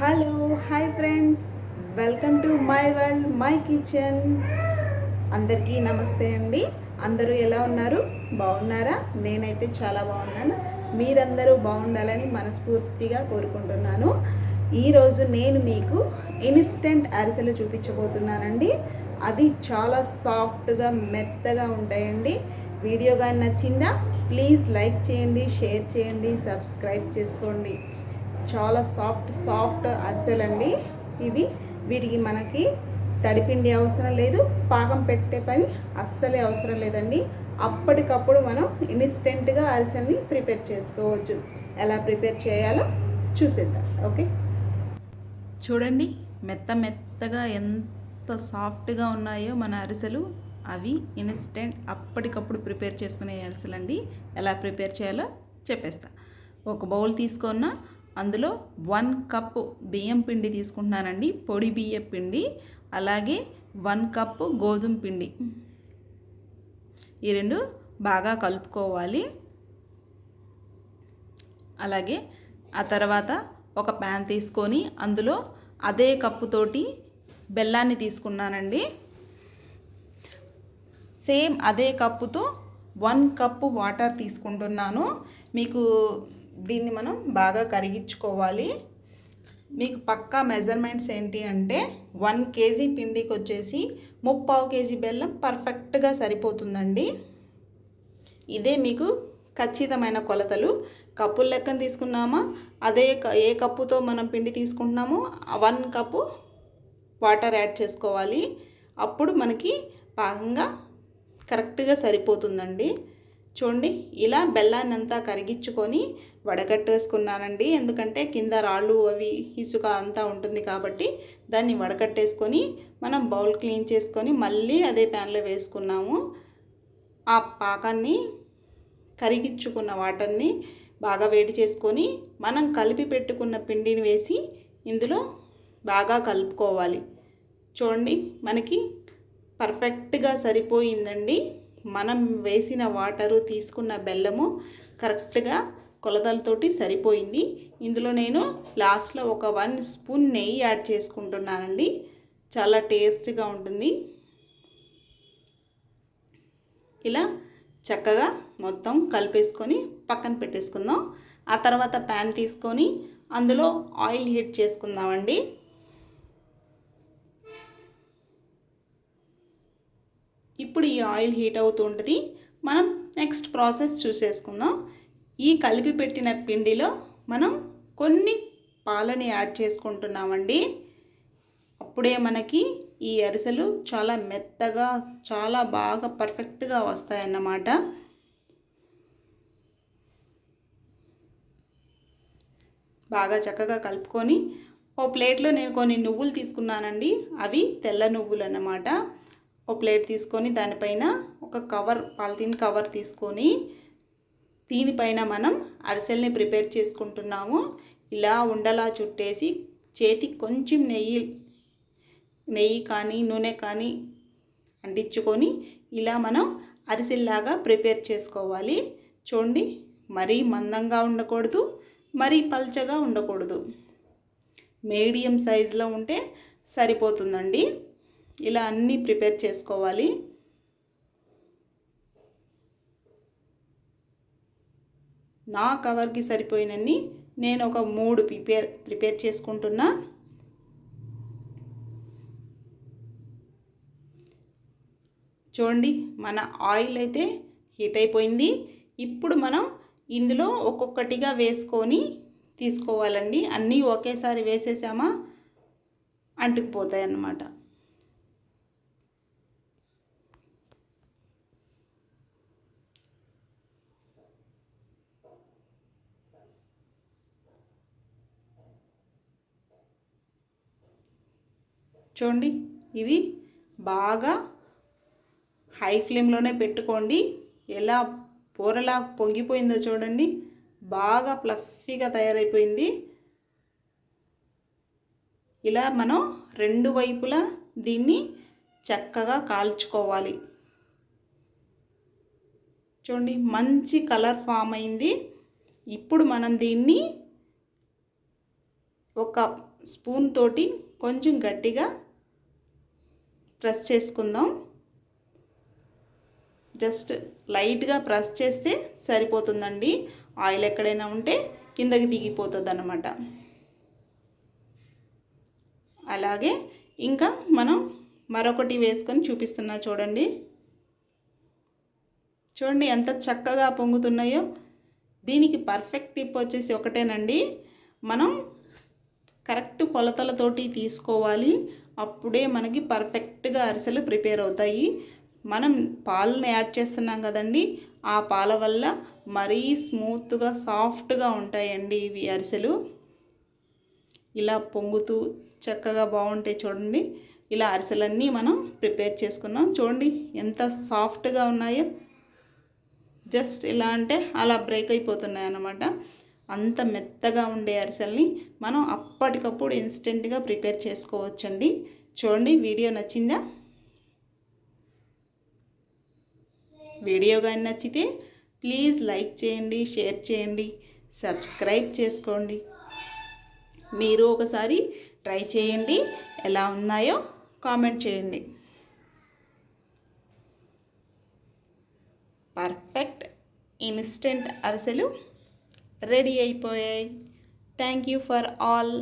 Hello hi friends welcome to my world my kitchen అందరికీ నమస్తే అండి. అందరూ ఎలా ఉన్నారు? బాగున్నారా? నేనైతే చాలా బాగున్నాను. మీరందరూ బాగుండాలని మనస్ఫూర్తిగా కోరుకుంటున్నాను. ఈరోజు నేను మీకు ఇన్స్టెంట్ అరిసెలు చూపించబోతున్నానండి. అది చాలా సాఫ్ట్గా మెత్తగా ఉంటాయండి. వీడియో కానీ నచ్చిందా? ప్లీజ్ లైక్ చేయండి షేర్ చేయండి సబ్స్క్రైబ్ చేసుకోండి. చాలా సాఫ్ట్ సాఫ్ట్ అరిసెలండి ఇవి వీటికి మనకి తడిపిండి అవసరం లేదు పాకం పెట్టే పని అస్సలే అవసరం లేదండి. అప్పటికప్పుడు మనం ఇన్స్టెంట్గా అరిసెల్ని ప్రిపేర్ చేసుకోవచ్చు. ఎలా ప్రిపేర్ చేయాలో చూసేద్దాం ఓకే? చూడండి మెత్త మెత్తగా ఎంత సాఫ్ట్గా ఉన్నాయో మన అరిసెలు. అవి ఇన్స్టెంట్ అప్పటికప్పుడు ప్రిపేర్ చేసుకునే అరిసెలండి. ఎలా ప్రిపేర్ చేయాలో చెప్పేస్తా. ఒక బౌల్ తీసుకున్న అందులో వన్ కప్పు బియ్యం పిండి తీసుకుంటున్నానండి. పొడి బియ్యం పిండి అలాగే వన్ కప్పు గోధుమ పిండి. ఈ రెండు బాగా కలుపుకోవాలి. అలాగే ఆ తర్వాత ఒక ప్యాన్ తీసుకొని అందులో అదే కప్పుతోటి బెల్లాన్ని తీసుకున్నానండి. సేమ్ అదే కప్పుతో వన్ కప్పు వాటర్ తీసుకుంటున్నాను. మీకు దీన్ని మనం బాగా కరిగించుకోవాలి. మీకు పక్కా మెజర్మెంట్స్ ఏంటి అంటే వన్ కేజీ పిండికి వచ్చేసి ముప్పావు కేజీ బెల్లం పర్ఫెక్ట్గా సరిపోతుందండి. ఇదే మీకు ఖచ్చితమైన కొలతలు. కప్పుల లెక్కన తీసుకున్నామా? అదే క- ఏ కప్పుతో మనం పిండి తీసుకుంటున్నామో వన్ కప్పు వాటర్ యాడ్ చేసుకోవాలి. అప్పుడు మనకి పాకంగా కరెక్ట్గా సరిపోతుందండి. చూడండి ఇలా బెల్లాన్ని అంతా కరిగించుకొని వడకట్టేసుకున్నానండి. ఎందుకంటే కింద రాళ్ళు అవి ఇసుక అంతా ఉంటుంది కాబట్టి దాన్ని వడకట్టేసుకొని మనం బౌల్ క్లీన్ చేసుకొని మళ్ళీ అదే ప్యాన్లో వేసుకున్నాము. ఆ పాకాన్ని కరిగించుకున్న వాటర్ని బాగా వేడి చేసుకొని మనం కలిపి పెట్టుకున్న పిండిని వేసి ఇందులో బాగా కలుపుకోవాలి. చూడండి మనకి పర్ఫెక్ట్గా సరిపోయిందండి. మనం వేసిన వాటరు తీసుకున్న బెల్లము కరెక్ట్గా కొలతలతోటి సరిపోయింది. ఇందులో నేను లాస్ట్లో ఒక వన్ స్పూన్ నెయ్యి యాడ్ చేసుకుంటున్నానండి. చాలా టేస్ట్గా ఉంటుంది. ఇలా చక్కగా మొత్తం కలిపేసుకొని పక్కన పెట్టేసుకుందాం. ఆ తర్వాత ప్యాన్ తీసుకొని అందులో ఆయిల్ హీట్ చేసుకుందామండి. ఇప్పుడు ఈ ఆయిల్ హీట్ అవుతూ ఉంటుంది. మనం నెక్స్ట్ ప్రాసెస్ చూసేసుకుందాం. ఈ కలిపి పెట్టిన పిండిలో మనం కొన్ని పాలని యాడ్ చేసుకుంటున్నామండి. అప్పుడే మనకి ఈ అరిసెలు చాలా మెత్తగా చాలా బాగా పర్ఫెక్ట్గా వస్తాయన్నమాట. బాగా చక్కగా కలుపుకొని ఓ ప్లేట్లో నేను కొన్ని నువ్వులు తీసుకున్నానండి. అవి తెల్ల నువ్వులు అన్నమాట ఓ ప్లేట్ తీసుకొని దానిపైన ఒక కవర్ పాలిథిన్ కవర్ తీసుకొని దీనిపైన మనం అరిసెల్ని ప్రిపేర్ చేసుకుంటున్నాము. ఇలా ఉండలా చుట్టేసి చేతి కొంచెం నెయ్యి నెయ్యి కానీ నూనె కానీ అంటించుకొని ఇలా మనం అరిసెల్లాగా ప్రిపేర్ చేసుకోవాలి. చూడండి మరీ మందంగా ఉండకూడదు మరీ పల్చగా ఉండకూడదు. మీడియం సైజులో ఉంటే సరిపోతుందండి. ఇలా అన్నీ ప్రిపేర్ చేసుకోవాలి. నా కవర్కి సరిపోయినన్ని నేను ఒక మూడు ప్రిపేర్ ప్రిపేర్ చేసుకుంటున్నా. చూడండి మన ఆయిల్ అయితే హీట్ అయిపోయింది. ఇప్పుడు మనం ఇందులో ఒక్కొక్కటిగా వేసుకొని తీసుకోవాలండి. అన్నీ ఒకేసారి వేసేసామా? అంటుకుపోతాయి అన్నమాట చూడండి ఇవి బాగా హై ఫ్లేమ్లోనే పెట్టుకోండి. ఎలా పూరలా పొంగిపోయిందో చూడండి. బాగా ప్లఫీగా తయారైపోయింది. ఇలా మనం రెండు వైపులా దీన్ని చక్కగా కాల్చుకోవాలి. చూడండి మంచి కలర్ ఫామ్ అయింది. ఇప్పుడు మనం దీన్ని ఒక స్పూన్ తోటి కొంచెం గట్టిగా ప్రెస్ చేసుకుందాం. జస్ట్ లైట్గా ప్రెస్ చేస్తే సరిపోతుందండి. ఆయిల్ ఎక్కడైనా ఉంటే కిందకి దిగిపోతుంది అన్నమాట అలాగే ఇంకా మనం మరొకటి వేసుకొని చూపిస్తున్నా చూడండి. చూడండి ఎంత చక్కగా పొంగుతున్నాయో. దీనికి పర్ఫెక్ట్ టిప్ వచ్చేసి ఒకటేనండి. మనం కరెక్ట్ కొలతలతోటి తీసుకోవాలి. అప్పుడే మనకి పర్ఫెక్ట్గా అరిసెలు ప్రిపేర్ అవుతాయి. మనం పాలను యాడ్ చేస్తున్నాం కదండి ఆ పాల వల్ల మరీ స్మూత్గా సాఫ్ట్గా ఉంటాయండి ఇవి అరిసెలు. ఇలా పొంగుతూ చక్కగా బాగుంటాయి చూడండి ఇలా అరిసెలన్నీ మనం ప్రిపేర్ చేసుకున్నాం. చూడండి ఎంత సాఫ్ట్గా ఉన్నాయో. జస్ట్ ఇలా అంటే అలా బ్రేక్ అయిపోతున్నాయి అన్నమాట అంత మెత్తగా ఉండే అరిసెల్ని మనం అప్పటికప్పుడు ఇన్స్టెంట్గా ప్రిపేర్ చేసుకోవచ్చండి. చూడండి వీడియో నచ్చిందా? వీడియో కానీ నచ్చితే ప్లీజ్ లైక్ చేయండి షేర్ చేయండి సబ్స్క్రైబ్ చేసుకోండి. మీరు ఒకసారి ట్రై చేయండి ఎలా ఉన్నాయో కామెంట్ చేయండి. పర్ఫెక్ట్ ఇన్స్టెంట్ అరిసెలు రెడీ అయిపోయాయి. Thank you for all.